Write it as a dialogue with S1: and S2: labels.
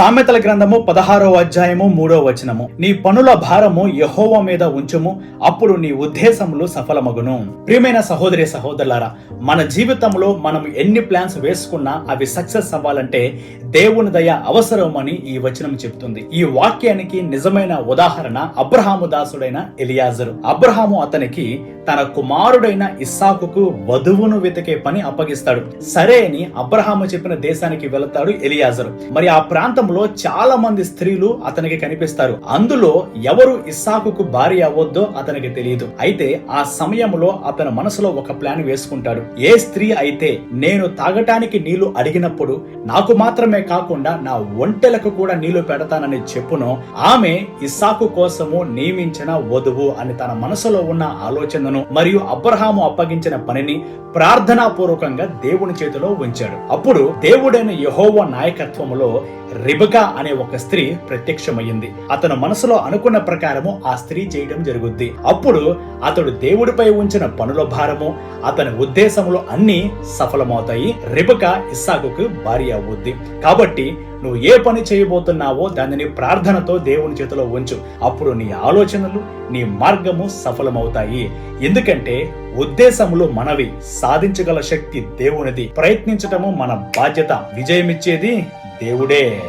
S1: సామెతల గ్రంథము పదహారో అధ్యాయము మూడో వచనము. నీ పనుల భారము యహోవ మీద ఉంచుము అప్పుడు నీ ఉద్దేశములు సఫలమగును. ప్రియమైన సహోదరి సహోదరులారా మన జీవితంలో మనం ఎన్ని ప్లాన్స్ వేసుకున్నా అవి సక్సెస్ అవ్వాలంటే దేవుని దయ అవసరమని ఈ వచనం చెప్తుంది ఈ వాక్యానికి నిజమైన ఉదాహరణ అబ్రహాము దాసుడైన ఎలియాజరు. అబ్రహాము అతనికి తన కుమారుడైన ఇస్సాకుకు వధువును వెతికే పని అప్పగిస్తాడు. సరే అని అబ్రహాము చెప్పిన దేశానికి వెళతాడు ఎలియాజరు. మరి ఆ ప్రాంతం ప్రాంతంలో చాలా మంది స్త్రీలు అతనికి కనిపిస్తారు. అందులో ఎవరు ఇస్సాకుకు భార్య అవ్వద్దో అతనికి తెలియదు అయితే ఆ సమయంలో అతని మనసులో ఒక ప్లాన్ వేసుకుంటాడు. ఏ స్త్రీ అయితే నేను తాగటానికి నీళ్ళు అడిగినప్పుడు నాకు మాత్రమే కాకుండా నా ఒంటెలకు కూడా నీళ్ళు పెడతానని చెప్పును ఆమె ఇస్సాకు కోసము నియమించిన వధువు అని తన మనసులో ఉన్న ఆలోచనను మరియు అబ్రహాము అప్పగించిన పనిని ప్రార్థనా పూర్వకంగా దేవుని చేతిలో ఉంచాడు. అప్పుడు దేవుడైన యహోవ నాయకత్వములో రిబకా అనే ఒక స్త్రీ ప్రత్యక్షమయ్యింది. అతను మనసులో అనుకున్న ప్రకారము ఆ స్త్రీ చేయడం జరుగుద్ది. అప్పుడు అతడు దేవుడిపై ఉంచిన పనుల భారము అతని ఉద్దేశములు అన్ని సఫలమవుతాయి. రిబకా ఇస్సాకుకు భార్య అవుద్ది. కాబట్టి నువ్వు ఏ పని చేయబోతున్నావో దానిని ప్రార్థనతో దేవుని చేతిలో ఉంచు. అప్పుడు నీ ఆలోచనలు నీ మార్గము సఫలమవుతాయి. ఎందుకంటే ఉద్దేశములు మనవి సాధించగల శక్తి దేవునిది. ప్రయత్నించటము మన బాధ్యత. విజయమిచ్చేది దేవుడే.